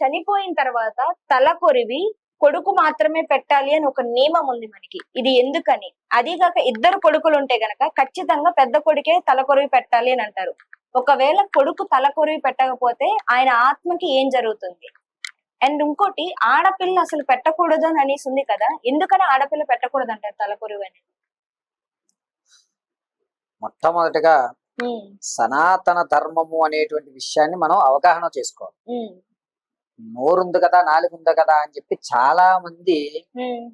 చనిపోయిన తర్వాత తల కొరివి కొడుకు మాత్రమే పెట్టాలి అని ఒక నియమం ఉంది మనకి. ఇది ఎందుకని? అది కాక ఇద్దరు కొడుకులు ఉంటే గనక ఖచ్చితంగా పెద్ద కొడుకే తల కొరివి పెట్టాలి అని అంటారు. ఒకవేళ కొడుకు తల కొరివి పెట్టకపోతే ఆయన ఆత్మకి ఏం జరుగుతుంది? అండ్ ఇంకోటి ఆడపిల్ల అసలు పెట్టకూడదు అని అనేసి ఉంది కదా ఎందుకని ఆడపిల్ల పెట్టకూడదు అంటారు తల కొరివి అని? మొట్టమొదటిగా సనాతన ధర్మము అనేటువంటి విషయాన్ని మనం అవగాహన చేసుకోవాలి. నోరుంది కదా నాలుగు ఉంది కదా అని చెప్పి చాలా మంది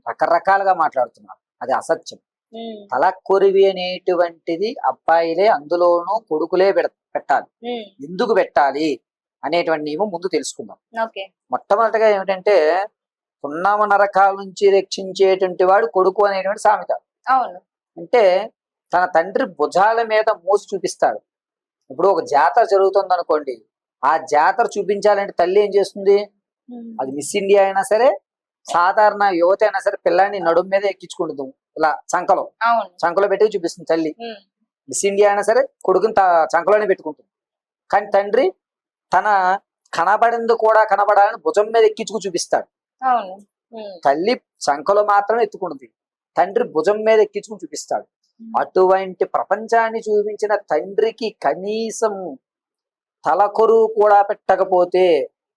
రకరకాలుగా మాట్లాడుతున్నారు. అది అసత్యం. ఉమ్, తల కొరివి అనేటువంటిది అబ్బాయిలే అందులోనూ కొడుకులే పెడ- పెట్టాలి. ఎందుకు పెట్టాలి అనేటువంటి నియమం ముందు తెలుసుకుందాం. మొట్టమొదటిగా ఏమిటంటే పున్నమ నరకాల నుంచి రక్షించేటువంటి వాడు కొడుకు అనేటువంటి సామెత. అవును. అంటే తన తండ్రి భుజాల మీద మోసి చూపిస్తాడు. ఇప్పుడు ఒక జాతర జరుగుతుంది అనుకోండి ఆ జాతర చూపించాలంటే తల్లి ఏం చేస్తుంది? అది మిస్ ఇండియా అయినా సరే సాధారణ యువత అయినా సరే పిల్లాన్ని నడుము మీద ఎక్కించుకుంటుంది. ఇలా చంకలో. చంకలో పెట్టి చూపిస్తుంది తల్లి. మిస్ ఇండియా అయినా సరే కొడుకుని చంకలోనే పెట్టుకుంటుంది. కానీ తండ్రి తన కనబడింది కూడా కనబడాలని భుజం మీద ఎక్కించుకు చూపిస్తాడు. తల్లి చంకలో మాత్రమే ఎత్తుకుంటుంది. తండ్రి భుజం మీద ఎక్కించుకుని చూపిస్తాడు. అటువంటి ప్రపంచాన్ని చూపించిన తండ్రికి కనీసం తలకొరువు కూడా పెట్టకపోతే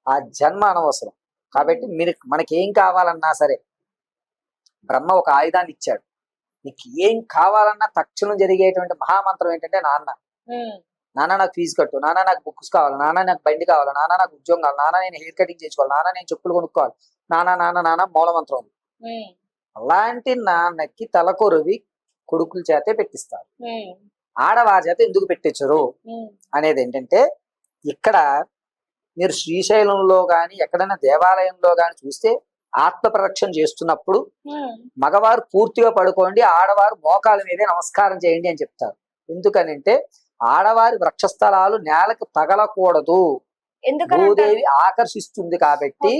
ఆ జన్మ అనవసరం. కాబట్టి మీరు మనకి ఏం కావాలన్నా సరే బ్రహ్మ ఒక ఆయుధాన్ని ఇచ్చాడు. నీకు ఏం కావాలన్నా తక్షణం జరిగేటువంటి మహామంత్రం ఏంటంటే నాన్న. నాన్న నాకు ఫీజు కట్టు. నాన్న నాకు బుక్స్ కావాలి. నాన్న నాకు బండి కావాలి. నాన్న నాకు ఉద్యోగం కావాలి. నాన్న నేను హెయిర్ కటింగ్ చేసుకోవాలి నాన్న నేను చెప్పులు కొనుక్కోవాలి. నాన్న నాన్న నాన్న మూలమంత్రం అలాంటి నాన్నకి తలకొరువి కొడుకుల చేతే పెట్టిస్తారు. ఆడవారి చేత ఎందుకు పెట్టించరు? అనేది ఏంటంటే ఇక్కడ మీరు శ్రీశైలంలో గాని ఎక్కడైనా దేవాలయంలో గాని చూస్తే ఆత్మ ప్రదక్షిణ చేస్తున్నప్పుడు మగవారు పూర్తిగా పడుకోండి ఆడవారు మోకాల మీదే నమస్కారం చేయండి అని చెప్తారు. ఎందుకనంటే ఆడవారి వృక్షస్థలాలు నేలకు తగలకూడదు. భూదేవి ఆకర్షిస్తుంది కాబట్టి.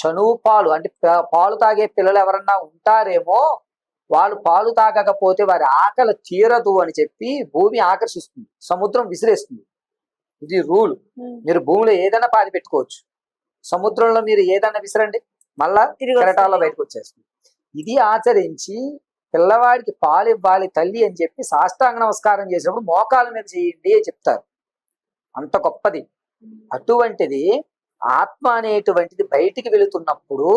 చనువు పాలు అంటే పాలు తాగే పిల్లలు ఎవరన్నా ఉంటారేమో వాళ్ళు పాలు తాగకపోతే వారి ఆకలి తీరదు అని చెప్పి భూమి ఆకర్షిస్తుంది సముద్రం విసిరేస్తుంది. ఇది రూల్. మీరు భూమిలో ఏదైనా పాతి పెట్టుకోవచ్చు. సముద్రంలో మీరు ఏదైనా విసిరండి మళ్ళా కెరటాల్లో. బయటకు వచ్చేస్తుంది. ఇది ఆచరించి పిల్లవాడికి పాలు ఇవ్వాలి తల్లి అని చెప్పి సాష్టాంగ నమస్కారం చేసినప్పుడు మోకాల మీద చేయండి అని చెప్తారు. అంత గొప్పది. అటువంటిది ఆత్మ అనేటువంటిది బయటికి వెళుతున్నప్పుడు